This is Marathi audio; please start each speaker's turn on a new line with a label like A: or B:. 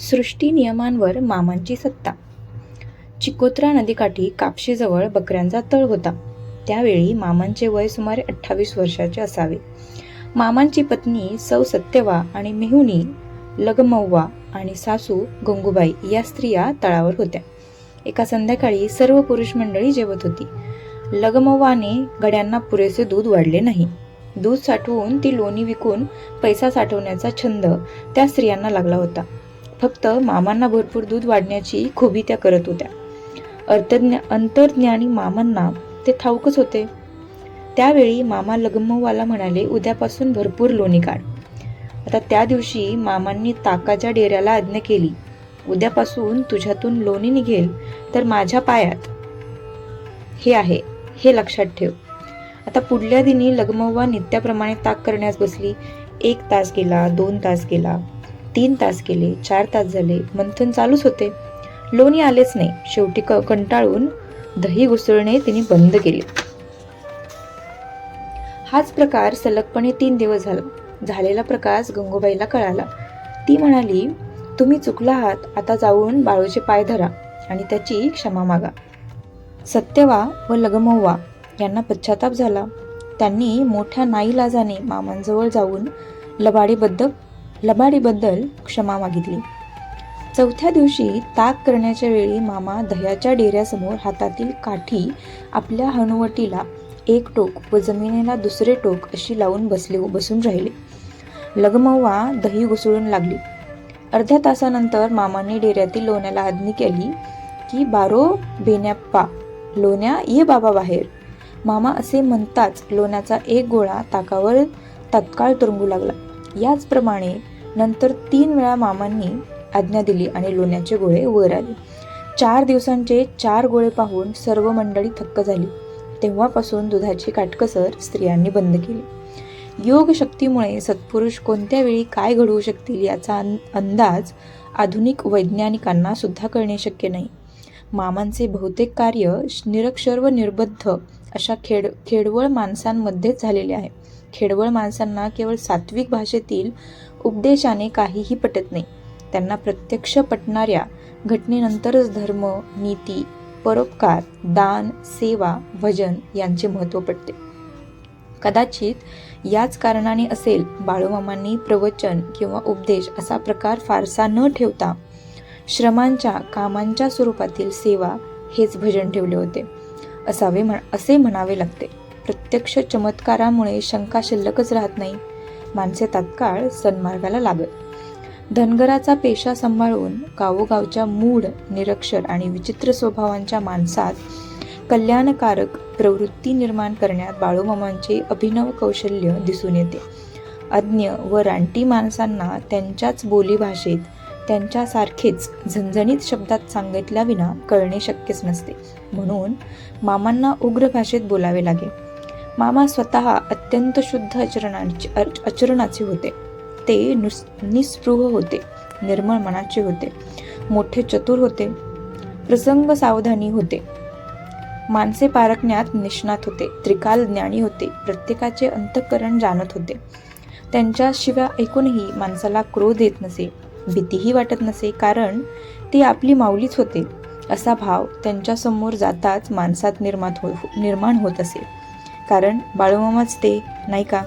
A: सृष्टी नियमांवर मामांची सत्ता. चिकोत्रा नदीकाठी कापशीजवळ बकऱ्यांचा तळ होता. त्यावेळी मामांचे वय सुमारे अठ्ठावीस वर्षाचे असावे. मामांची पत्नी सौ सत्यवा आणि मेहुनी लगमौवा आणि सासू गंगूबाई या स्त्रिया तळावर होत्या. एका संध्याकाळी सर्व पुरुष मंडळी जेवत होती. लगमौवाने गड्यांना पुरेसे दूध वाढले नाही. दूध साठवून ती लोणी विकून पैसा साठवण्याचा छंद त्या स्त्रियांना लागला होता. फक्त मामांना भरपूर दूध वाढण्याची खुबी त्या करत होत्या. अर्थज्ञा अंतर्ज्ञानी मामांना ते ठाऊकच होते. त्यावेळी मामा लगमवाला म्हणाले उद्यापासून भरपूर लोणी काढ. आता त्या दिवशी मामांनी ताकाच्या डेऱ्याला आज्ञा केली उद्यापासून तुझ्यातून लोणी निघेल तर माझ्या पायात. हे आहे हे लक्षात ठेव. आता पुढल्या दिनी लगमव्वा नित्याप्रमाणे ताक करण्यास बसली. एक तास गेला दोन तास गेला. तीन तास गेले चार तास झाले मंथन चालूच होते. लोणी आलेच नाही. शेवटी क कंटाळून दही घुसळणे तिने बंद केले. हाच प्रकार सलगपणे तीन दिवस झाला. झालेला प्रकाश गंगूबाईला कळाला. ती म्हणाली तुम्ही चुकला आहात. आता जाऊन बाळूचे पाय धरा आणि त्याची क्षमा मागा. सत्यवा व लगमव्वा यांना पश्चाताप झाला. त्यांनी मोठ्या नाईलाजाने मामांजवळ जाऊन लबाडीबद्दल लबाडीबद्दल क्षमा मागितली. चौथ्या दिवशी ताक करण्याच्या वेळी मामा दह्याच्या डेऱ्यासमोर हातातील काठी आपल्या हनुवटीला एक टोक व जमिनीला दुसरे टोक अशी लावून बसले बसून राहिले. लगमव्वा दही घुसळून लागली. अर्ध्या तासानंतर मामांनी डेऱ्यातील लोण्याला आज्ञा केली की बारो बेन्याप्पा लोण्या ये बाबा बाहेर. मामा असे म्हणताच लोण्याचा एक गोळा ताकावर तत्काळ तुरंबू लागला. याचप्रमाणे नंतर तीन वेळा मामांनी आज्ञा दिली आणि लोण्याचे गोळे वर आले. चार दिवसांचे चार गोळे पाहून सर्व मंडळी थक्क झाली. तेव्हापासून दुधाची काटकसर स्त्रियांनी बंद केली. योग शक्तीमुळे सत्पुरुष कोणत्या वेळी काय घडवू शकतील याचा अं- अंदाज आधुनिक वैज्ञानिकांना सुद्धा कळणे शक्य नाही. मामांचे बहुतेक कार्य निरक्षर व निर्बद्ध अशा खेड खेडवळ माणसांमध्येच झालेले आहे. खेडवळ माणसांना केवळ सात्विक भाषेतील उपदेशाने काहीही पटत नाही. त्यांना प्रत्यक्ष पटणाऱ्या घटनेनंतरच धर्म नीती परोपकार दान सेवा भजन यांचे महत्त्व पडते कदाचित याच कारणाने असेल बाळूमामांनी प्रवचन किंवा उपदेश असा प्रकार फारसा न ठेवता श्रमांच्या कामांच्या स्वरूपातील सेवा हेच भजन ठेवले होते. असावे म्हण असे म्हणावे लागते. प्रत्यक्ष चमत्कारामुळे शंका शिल्लकच राहत नाही. माणसे तात्काळ सन्मार्गाला लागत धनगराचा पेशा सांभाळून गावोगावच्या मूढ निरक्षर आणि विचित्र स्वभावांच्या माणसात कल्याणकारक प्रवृत्ती निर्माण करण्यात बाळूमामांचे अभिनव कौशल्य दिसून येते. अज्ञ व रानटी माणसांना त्यांच्याच बोलीभाषेत त्यांच्यासारखेच झणझणीत शब्दात सांगितल्याविना कळणे शक्यच नसते. म्हणून मामांना उग्र भाषेत बोलावे लागे. मामा स्वतः अत्यंत शुद्ध आचरणाचे आचरणाचे होते. ते नुस निस्पृह होते निर्मळ मनाचे होते मोठे चतुर होते प्रसंग सावधानी होते. माणसे पारखण्यात निष्णात होते त्रिकाल ज्ञानी होते प्रत्येकाचे अंतःकरण जाणत होते. त्यांच्याशिवाय ऐकूनही माणसाला क्रोध येत नसे भीतीही वाटत नसे कारण ते आपली माऊलीच होते असा भाव त्यांच्यासमोर जाताच माणसात निर्मात हो निर्माण होत असे. कारण बाळूमामाच ते नाही का?